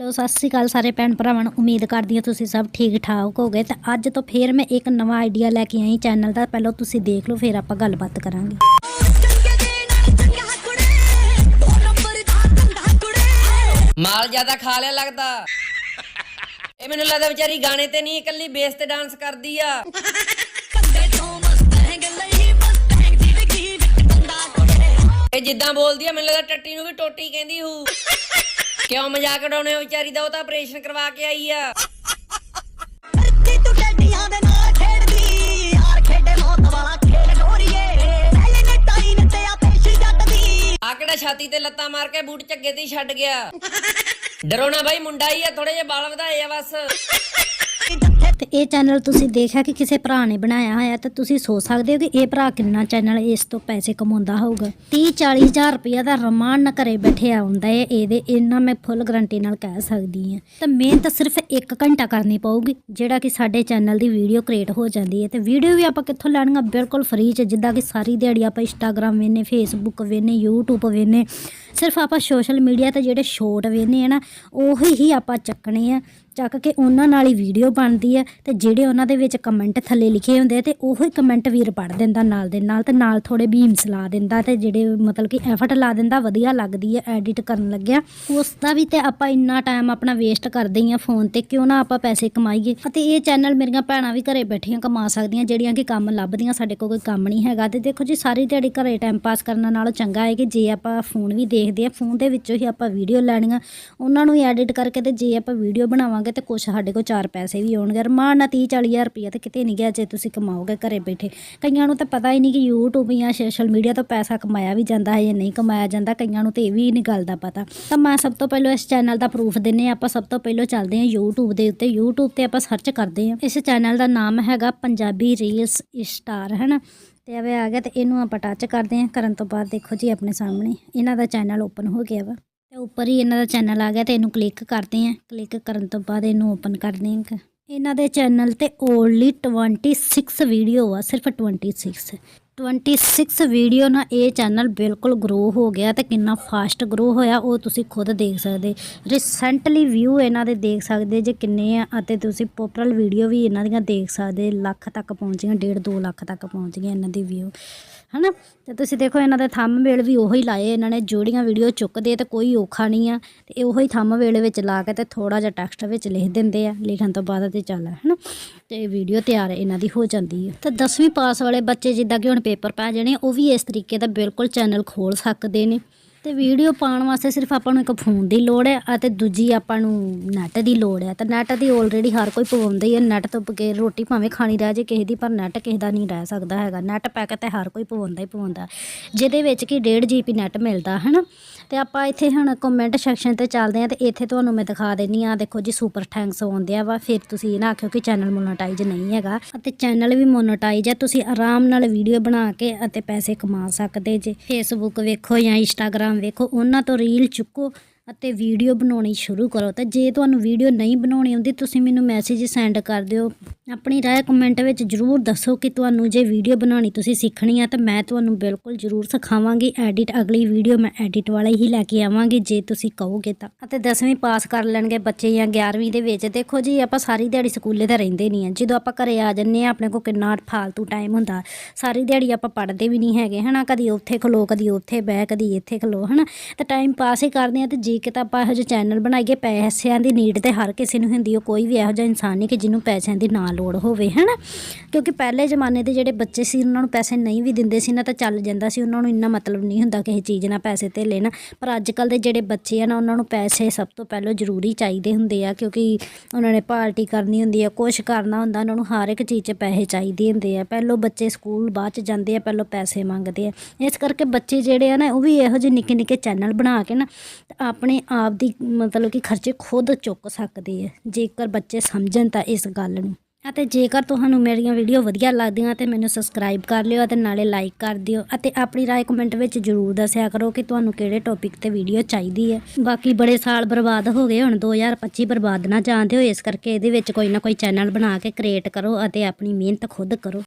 Hello, ਸਤਿ ਸ਼੍ਰੀ ਅਕਾਲ ਸਾਰੇ ਭੈਣ ਭਰਾਵਾਂ ਨੂੰ। ਉਮੀਦ ਕਰਦੀ ਹਾਂ ਤੁਸੀਂ ਸਭ ਠੀਕ ਠਾਕ ਹੋਗੇ ਤੇ ਅੱਜ ਤੋਂ ਫੇਰ ਮੈਂ ਇੱਕ ਨਵਾਂ ਆਈਡੀਆ ਲੈ ਕੇ ਆਈ ਚੈਨਲ ਦਾ। ਪਹਿਲਾਂ ਤੁਸੀਂ ਦੇਖ ਲਓ, ਫਿਰ ਆਪਾਂ ਗੱਲਬਾਤ ਕਰਾਂਗੇ। ਮਾਲ ਜ਼ਿਆਦਾ ਖਾ ਲਿਆ ਲੱਗਦਾ। ਇਹ ਮੈਨੂੰ ਲੱਗਦਾ ਵਿਚਾਰੀ ਗਾਣੇ ਤੇ ਨਹੀਂ, ਇਕੱਲੀ ਬੇਸ ਤੇ ਡਾਂਸ ਕਰਦੀ ਆ। ਇਹ ਜਿੱਦਾਂ ਬੋਲਦੀ ਆ, ਮੈਨੂੰ ਲੱਗਦਾ ਟੱਟੀ ਨੂੰ ਵੀ ਟੋਟੀ ਕਹਿੰਦੀ ਹੂ ਕਿਉਂ ਮਜ਼ਾਕ ਉਡਾਉਣੇ ਹੋ ਵਿਚਾਰੀ ਦਾ? ਉਹ ਤਾਂ ਆਪਰੇਸ਼ਨ ਕਰਵਾ ਕੇ ਆਈ ਆ। ਆ ਕਿਹੜਾ ਛਾਤੀ ਤੇ ਲੱਤਾਂ ਮਾਰ ਕੇ ਬੂਟ ਝੱਗੇ ਤੇ ਛੱਡ ਗਿਆ? ਡਰੋ ਨਾ ਬਾਈ ਮੁੰਡਾ ਹੀ ਆ ਥੋੜੇ ਜਿਹੇ ਵਾਲ ਵਧਾਏ ਆ ਬਸ। ਤੇ ਇਹ ਚੈਨਲ ਤੁਸੀਂ ਦੇਖਿਆ ਕਿ ਕਿਸੇ ਭਰਾ ਨੇ ਬਣਾਇਆ ਹੋਇਆ ਤਾਂ ਤੁਸੀਂ ਸੋਚ ਸਕਦੇ ਹੋ ਕਿ ਇਹ ਭਰਾ ਕਿੰਨਾ ਚੈਨਲ ਇਸ ਤੋਂ ਪੈਸੇ ਕਮਾਉਂਦਾ ਹੋਊਗਾ। 30 40 ਹਜ਼ਾਰ ਰੁਪਇਆ ਦਾ ਰਮਾਨ ਨਾ ਘਰੇ ਬੈਠੇ ਆਉਂਦਾ ਹੈ, ਇਹਦੇ ਇਹਨਾਂ ਮੈਂ ਫੁੱਲ ਗਰੰਟੀ ਨਾਲ ਕਹਿ ਸਕਦੀ ਹਾਂ। ਤਾਂ ਮਿਹਨਤ ਸਿਰਫ 1 ਘੰਟਾ ਕਰਨੀ ਪਊਗੀ, ਜਿਹੜਾ ਕਿ ਸਾਡੇ ਚੈਨਲ ਦੀ ਵੀਡੀਓ ਕ੍ਰੀਏਟ ਹੋ ਜਾਂਦੀ ਹੈ। ਤੇ ਵੀਡੀਓ ਵੀ ਆਪਾਂ ਕਿੱਥੋਂ ਲੈਣੀਆਂ? ਬਿਲਕੁਲ ਫ੍ਰੀ ਚ, ਜਿੱਦਾਂ ਕਿ ਸਾਰੀ ਦਿਹਾੜੀ ਆਪਾਂ ਇੰਸਟਾਗ੍ਰam ਵੇਨੇ ਫੇਸਬੁੱਕ ਵੇਨੇ, YouTube ਵੇਨੇ ਸਿਰਫ ਆਪਾਂ ਸੋਸ਼ਲ ਮੀਡੀਆ ਤੇ ਜਿਹੜੇ ਸ਼ੋਟ ਵੇਨੇ ਆ ਨਾ, ਉਹੀ ਹੀ ਆਪਾਂ ਚੱਕਣੇ ਆ। ਚੱਕ ਕੇ ਉਹਨਾਂ ਨਾਲ ਹੀ ਵੀਡੀਓ ਬਣਦੀ ਹੈ ਤੇ ਜਿਹੜੇ ਉਹਨਾਂ ਦੇ ਵਿੱਚ ਕਮੈਂਟ ਥੱਲੇ ਲਿਖੇ ਹੁੰਦੇ ਆ ਤੇ ਉਹੀ ਕਮੈਂਟ ਵੀਰ ਪੜ ਦਿੰਦਾ ਨਾਲ ਦੇ ਨਾਲ ਤੇ ਨਾਲ ਥੋੜੇ ਬੀਮਸ ਲਾ ਦਿੰਦਾ ਤੇ ਜਿਹੜੇ ਮਤਲਬ ਕਿ ਐਫਰਟ ਲਾ ਦਿੰਦਾ, ਵਧੀਆ ਲੱਗਦੀ ਹੈ ਐਡਿਟ ਕਰਨ ਲੱਗਿਆ। ਉਸ ਦਾ ਵੀ ਤੇ ਆਪਾਂ ਇੰਨਾ ਟਾਈਮ ਆਪਣਾ ਵੇਸਟ ਕਰਦੇ ਹੀ ਆ ਫੋਨ ਤੇ, ਕਿਉਂ ਨਾ ਆਪਾਂ ਪੈਸੇ ਕਮਾਈਏ। ਅਤੇ ਇਹ ਚੈਨਲ ਮੇਰੀਆਂ ਭੈਣਾਂ ਵੀ ਘਰੇ ਬੈਠੀਆਂ ਕਮਾ ਸਕਦੀਆਂ, ਜਿਹੜੀਆਂ ਕਿ ਕੰਮ ਲੱਭਦੀਆਂ, ਸਾਡੇ ਕੋਲ ਕੋਈ ਕੰਮ ਨਹੀਂ ਹੈਗਾ। ਤੇ ਦੇਖੋ ਜੀ, ਸਾਰੀ ਦਿਹਾੜੀ ਘਰੇ ਟਾਈਮ ਪਾਸ ਕਰਨ ਨਾਲੋਂ ਚੰਗਾ ਹੈ ਕਿ ਜੇ ਆਪਾਂ ਫੋਨ ਵੀ ਦੇ ਦੇਖਦੇ ਆ ਫੋਨ ਦੇ ਵਿੱਚੋਂ ਹੀ ਆਪਾਂ ਵੀਡੀਓ ਲੈਣੀਆਂ। ਉਹਨਾਂ ਨੂੰ ਐਡਿਟ ਕਰਕੇ ਤੇ ਜੇ ਆਪਾਂ ਵੀਡੀਓ ਬਣਾਵਾਂਗੇ ਤੇ ਕੁਛ ਸਾਡੇ ਕੋਲ ਚਾਰ ਪੈਸੇ ਵੀ ਆਉਣਗੇ। ਰਮਾਨ ਨਾਲ 30 40 ਹਜ਼ਾਰ ਰੁਪਈਆ ਤੇ ਕਿਤੇ ਨਹੀਂ ਗਿਆ ਜੇ ਤੁਸੀਂ ਕਮਾਓਗੇ ਘਰੇ ਬੈਠੇ। ਕਈਆਂ ਨੂੰ ਤਾਂ ਪਤਾ ਹੀ ਨਹੀਂ ਕਿ YouTube ਜਾਂ ਸੋਸ਼ਲ ਮੀਡੀਆ ਤੋਂ ਪੈਸਾ ਕਮਾਇਆ ਵੀ ਜਾਂਦਾ ਹੈ ਜਾਂ ਨਹੀਂ ਕਮਾਇਆ ਜਾਂਦਾ। ਕਈਆਂ ਨੂੰ ਤੇ ਇਹ ਵੀ ਨਹੀਂ ਗੱਲ ਦਾ ਪਤਾ। ਤਾਂ ਮੈਂ ਸਭ ਤੋਂ ਪਹਿਲਾਂ ਇਸ ਚੈਨਲ ਦਾ ਪ੍ਰੂਫ ਦਿੰਨੇ ਹਾਂ। ਆਪਾਂ ਸਭ ਤੋਂ ਪਹਿਲਾਂ ਚੱਲਦੇ ਹਾਂ YouTube ਦੇ ਉੱਤੇ। YouTube ਤੇ ਆਪਾਂ ਸਰਚ ਕਰਦੇ ਹਾਂ। ਇਸ ਚੈਨਲ ਦਾ ਨਾਮ ਹੈਗਾ ਪੰਜਾਬੀ ਰੀਲਸ ਸਟਾਰ ਹੈ ਨਾ ਤੇ ਐਵੇਂ ਆ ਗਿਆ ਤੇ ਇਹਨੂੰ ਆਪਾਂ ਟੱਚ ਕਰਦੇ ਹਾਂ। ਕਰਨ ਤੋਂ ਬਾਅਦ ਦੇਖੋ ਜੀ ਆਪਣੇ ਸਾਹਮਣੇ ਇਹਨਾਂ ਦਾ ਚੈਨਲ ਓਪਨ ਹੋ ਗਿਆ ਵਾ। ਤੇ ਉੱਪਰ ਹੀ ਇਹਨਾਂ ਦਾ ਚੈਨਲ ਆ ਗਿਆ ਤੇ ਇਹਨੂੰ ਕਲਿੱਕ ਕਰਦੇ ਹਾਂ। ਕਲਿੱਕ ਕਰਨ ਤੋਂ ਬਾਅਦ ਇਹਨੂੰ ਓਪਨ ਕਰਦੇ ਹਾਂ ਇਹਨਾਂ ਦੇ ਚੈਨਲ ਤੇ ਓਨਲੀ 26 ਵੀਡੀਓ ਆ, ਸਿਰਫ 26 26 ਵੀਡੀਓ ਨਾਲ ਇਹ ਚੈਨਲ ਬਿਲਕੁਲ ਗਰੋ ਹੋ ਗਿਆ ਤੇ ਕਿੰਨਾ ਫਾਸਟ ਗਰੋ ਹੋਇਆ, ਉਹ ਤੁਸੀਂ ਖੁਦ ਦੇਖ ਸਕਦੇ। ਰੀਸੈਂਟਲੀ ਵਿਊ ਇਹਨਾਂ ਦੇ ਦੇਖ ਸਕਦੇ ਜੇ ਕਿੰਨੇ ਆ ਅਤੇ ਤੁਸੀਂ ਪੋਪਰਲ ਵੀਡੀਓ ਵੀ ਇਹਨਾਂ ਦੀਆਂ ਦੇਖ ਸਕਦੇ। ਲੱਖ ਤੱਕ ਪਹੁੰਚ ਗਈਆਂ 1.5 2 ਲੱਖ ਤੱਕ ਪਹੁੰਚ ਗਈਆਂ ਇਹਨਾਂ ਦੀ ਵਿਊ ਹਨਾ? ਤੇ ਤੁਸੀਂ ਦੇਖੋ ਇਹਨਾਂ ਦੇ ਥੰਮ ਵੇਲ ਵੀ ਉਹੀ ਲਾਏ ਇਹਨਾਂ ਨੇ, ਜੋੜੀਆਂ ਵੀਡੀਓ ਚੁੱਕਦੇ ਤੇ ਕੋਈ ਔਖਾ ਨਹੀਂ ਆ। ਤੇ ਇਹ ਉਹੀ ਵੇਲ ਵਿੱਚ ਲਾ ਕੇ ਤੇ ਥੋੜਾ ਜਿਹਾ ਟੈਕਸਟ ਵਿੱਚ ਲਿਖ ਦਿੰਦੇ ਆ, ਲਿਖਣ ਤੋਂ ਬਾਅਦ ਤੇ ਚੱਲ, ਹਨਾ? ਤੇ ਵੀਡੀਓ ਤਿਆਰ ਇਹਨਾਂ ਦੀ ਹੋ ਜਾਂਦੀ ਹੈ ਤੇ 10ਵੀਂ ਪਾਸ ਵਾਲੇ ਬੱਚੇ ਜਿੱਦਾਂ ਕਿ ਹੁਣ ਪੇਪਰ ਪੈ ਜਾਣੇ, ਉਹ ਵੀ ਇਸ ਤਰੀਕੇ ਦਾ ਬਿਲਕੁਲ ਚੈਨਲ ਖੋਲ ਸਕਦੇ ਨੇ। ਤੇ ਵੀਡੀਓ ਪਾਉਣ ਵਾਸਤੇ ਸਿਰਫ ਆਪਾਂ ਨੂੰ ਇੱਕ ਫੋਨ ਦੀ ਲੋੜ ਹੈ ਅਤੇ ਦੂਜੀ ਆਪਾਂ ਨੂੰ ਨੈਟ ਦੀ ਲੋੜ ਹੈ। ਤਾਂ ਨੈਟ ਦੀ ਆਲਰੇਡੀ ਹਰ ਕੋਈ ਪਵਾਉਂਦਾ ਹੀ ਹੈ। ਨੈਟ ਤੋਂ ਬਗੈਰ ਰੋਟੀ ਭਾਵੇਂ ਖਾਣੀ ਰਹਿ ਜੇ ਕਿਸੇ ਦੀ, ਪਰ ਨੈਟ ਕਿਸੇ ਦਾ ਨਹੀਂ ਰਹਿ ਸਕਦਾ ਹੈਗਾ। ਨੈਟ ਪੈਕ ਤੇ ਹਰ ਕੋਈ ਪਵਾਉਂਦਾ ਹੀ ਪਵਾਉਂਦਾ। ਜਿਹਦੇ ਵਿੱਚ ਕਿ 1.5 ਜੀਬੀ ਨੈਟ ਮਿਲਦਾ ਹੈ ਨਾ ਤੇ ਆਪਾਂ ਇੱਥੇ ਹੁਣ ਕਮੈਂਟ ਸੈਕਸ਼ਨ ਤੇ ਚੱਲਦੇ ਹਾਂ ਤੇ ਇੱਥੇ ਤੁਹਾਨੂੰ ਮੈਂ ਦਿਖਾ ਦਿੰਨੀ ਆ ਦੇਖੋ ਜੀ ਸੁਪਰ ਥੈਂਕਸ ਆਉਂਦੇ ਆ ਵਾ। ਫਿਰ ਤੁਸੀਂ ਇਹ ਨਾ ਆਖਿਓ ਕਿ ਚੈਨਲ ਮੋਨੋਟਾਈਜ਼ ਨਹੀਂ ਹੈਗਾ। ਅਤੇ ਚੈਨਲ ਵੀ ਮੋਨੋਟਾਈਜ਼ ਹੈ ਤੁਸੀਂ ਆਰਾਮ ਨਾਲ ਵੀਡੀਓ ਬਣਾ ਕੇ ਅਤੇ ਪੈਸੇ ਕਮਾ ਸਕਦੇ ਜੇ। ਫੇਸਬੁੱਕ ਵੇਖੋ ਜਾਂ ਇੰਸਟਾਗ੍ਰam ਵੇਖੋ ਉਹਨਾਂ ਤੋਂ ਰੀਲ ਚੁੱਕੋ। ਅਤੇ ਵੀਡੀਓ ਬਣਾਉਣੀ ਸ਼ੁਰੂ ਕਰੋ। ਤਾਂ ਜੇ ਤੁਹਾਨੂੰ ਵੀਡੀਓ ਨਹੀਂ ਬਣਾਉਣੀ ਆਉਂਦੀ ਤੁਸੀਂ ਮੈਨੂੰ ਮੈਸੇਜ ਸੈਂਡ ਕਰ ਦਿਓ। ਆਪਣੀ ਰਾਏ ਕਮੈਂਟ ਵਿੱਚ ਜਰੂਰ ਦੱਸੋ ਕਿ ਤੁਹਾਨੂੰ ਜੇ ਵੀਡੀਓ ਬਣਾਉਣੀ ਤੁਸੀਂ ਸਿੱਖਣੀ ਆ, ਤਾਂ ਮੈਂ ਤੁਹਾਨੂੰ ਬਿਲਕੁਲ ਜਰੂਰ ਸਿਖਾਵਾਂਗੀ। ਐਡਿਟ ਅਗਲੀ ਵੀਡੀਓ ਮੈਂ ਐਡਿਟ ਵਾਲਾ ਹੀ ਲੈ ਕੇ ਆਵਾਂਗੀ, ਜੇ ਤੁਸੀਂ ਕਹੋਗੇ ਤਾਂ। ਅਤੇ 10ਵੀਂ ਪਾਸ ਕਰ ਲੈਣਗੇ ਬੱਚੇ ਜਾਂ 11ਵੀਂ ਦੇ ਵਿੱਚ। ਦੇਖੋ ਜੀ, ਆਪਾਂ ਸਾਰੀ ਦਿਹਾੜੀ ਸਕੂਲੇ ਤਾਂ ਰਹਿੰਦੇ ਨਹੀਂ ਆ। ਜਦੋਂ ਆਪਾਂ ਘਰੇ ਆ ਜੰਨੇ ਆ, ਆਪਣੇ ਕੋਲ ਕਿੰਨਾ ਫਾਲਤੂ ਟਾਈਮ ਹੁੰਦਾ। ਸਾਰੀ ਦਿਹਾੜੀ ਆਪਾਂ ਪੜ੍ਹਦੇ ਵੀ ਨਹੀਂ ਹੈਗੇ, ਹਨਾ? ਕਦੀ ਉੱਥੇ ਖਲੋ, ਕਦੀ ਉੱਥੇ ਬਹਿ, ਕਦੀ ਇੱਥੇ ਖਲੋ, ਹਨਾ? ਤੇ ਟਾਈਮ ਪਾਸ ਹੀ ਕਰਦੇ ਆ, ਤੇ ਜੇ ਇੱਕ ਤਾਂ ਆਪਾਂ ਇਹੋ ਜਿਹੇ ਚੈਨਲ ਬਣਾਈਏ ਪੈਸਿਆਂ ਦੀ ਨੀਡ ਤੇ ਹਰ ਕਿਸੇ ਨੂੰ ਹੁੰਦੀ ਹੈ ਕੋਈ ਵੀ ਇਹੋ ਜਿਹਾ ਇਨਸਾਨ ਨਹੀਂ ਕਿ ਜਿਹਨੂੰ ਪੈਸਿਆਂ ਦੀ ਨਾ ਲੋੜ ਹੋਵੇ, ਹਨਾ? ਕਿਉਂਕਿ ਪਹਿਲੇ ਜ਼ਮਾਨੇ ਦੇ ਜਿਹੜੇ ਬੱਚੇ ਸੀ, ਉਹਨਾਂ ਨੂੰ ਪੈਸੇ ਨਹੀਂ ਵੀ ਦਿੰਦੇ ਸੀ, ਨਾ ਤਾਂ ਚੱਲ ਜਾਂਦਾ ਸੀ, ਉਹਨਾਂ ਨੂੰ ਇੰਨਾ ਮਤਲਬ ਨਹੀਂ ਹੁੰਦਾ ਕਿਸੇ ਚੀਜ਼ ਨਾਲ ਪੈਸੇ ਤੇ ਲੈਣਾ ਪਰ ਅੱਜ ਕੱਲ ਦੇ ਜਿਹੜੇ ਬੱਚੇ ਆ ਨਾ, ਉਹਨਾਂ ਨੂੰ ਪੈਸੇ ਸਭ ਤੋਂ ਪਹਿਲਾਂ ਜ਼ਰੂਰੀ ਚਾਹੀਦੇ ਹੁੰਦੇ ਆ, ਕਿਉਂਕਿ ਉਹਨਾਂ ਨੇ ਪਾਰਟੀ ਕਰਨੀ ਹੁੰਦੀ ਆ ਕੁਝ ਕਰਨਾ ਹੁੰਦਾ, ਉਹਨਾਂ ਨੂੰ ਹਰ ਇੱਕ ਚੀਜ਼ 'ਚ ਪੈਸੇ ਚਾਹੀਦੇ ਹੁੰਦੇ ਆ। ਪਹਿਲੋਂ ਬੱਚੇ ਸਕੂਲ ਬਾਅਦ 'ਚ ਜਾਂਦੇ ਆ, ਪਹਿਲੋਂ ਪੈਸੇ ਮੰਗਦੇ ਆ। ਇਸ ਕਰਕੇ ਬੱਚੇ ਜਿਹੜੇ ਆ ਨਾ, ਉਹ ਵੀ ਇਹੋ ਜਿਹੇ ਨਿੱਕੇ ਨਿੱਕੇ ਚੈਨਲ ਬਣਾ ਕੇ ਨਾ, ਆਪ ਆਪਣੇ ਆਪ ਦੀ ਮਤਲਬ ਕਿ ਖਰਚੇ ਖੁਦ ਚੁੱਕ ਸਕਦੇ ਆ। ਜੇਕਰ ਬੱਚੇ ਸਮਝਣ ਤਾਂ ਇਸ ਗੱਲ ਨੂੰ। ਅਤੇ ਜੇਕਰ ਤੁਹਾਨੂੰ ਮੇਰੀਆਂ ਵੀਡੀਓ ਵਧੀਆ ਲੱਗਦੀਆਂ ਤੇ ਮੈਨੂੰ ਸਬਸਕ੍ਰਾਈਬ ਕਰ ਲਿਓ ਅਤੇ ਨਾਲੇ ਲਾਈਕ ਕਰ ਦਿਓ ਅਤੇ ਆਪਣੀ ਰਾਏ ਕਮੈਂਟ ਵਿੱਚ ਜਰੂਰ ਦੱਸਿਆ ਕਰੋ ਕਿ ਤੁਹਾਨੂੰ ਕਿਹੜੇ ਟੌਪਿਕ ਤੇ ਵੀਡੀਓ ਚਾਹੀਦੀ ਹੈ। ਬਾਕੀ ਬੜੇ ਸਾਲ ਬਰਬਾਦ ਹੋ ਗਏ, ਹੁਣ 2025 ਬਰਬਾਦ ਨਾ ਜਾਣ ਹੋ ਇਸ ਕਰਕੇ ਇਹਦੇ ਵਿੱਚ ਕੋਈ ਨਾ ਕੋਈ ਚੈਨਲ ਬਣਾ ਕੇ ਕ੍ਰੀਏਟ ਕਰੋ ਅਤੇ ਆਪਣੀ ਮਿਹਨਤ ਖੁਦ ਕਰੋ।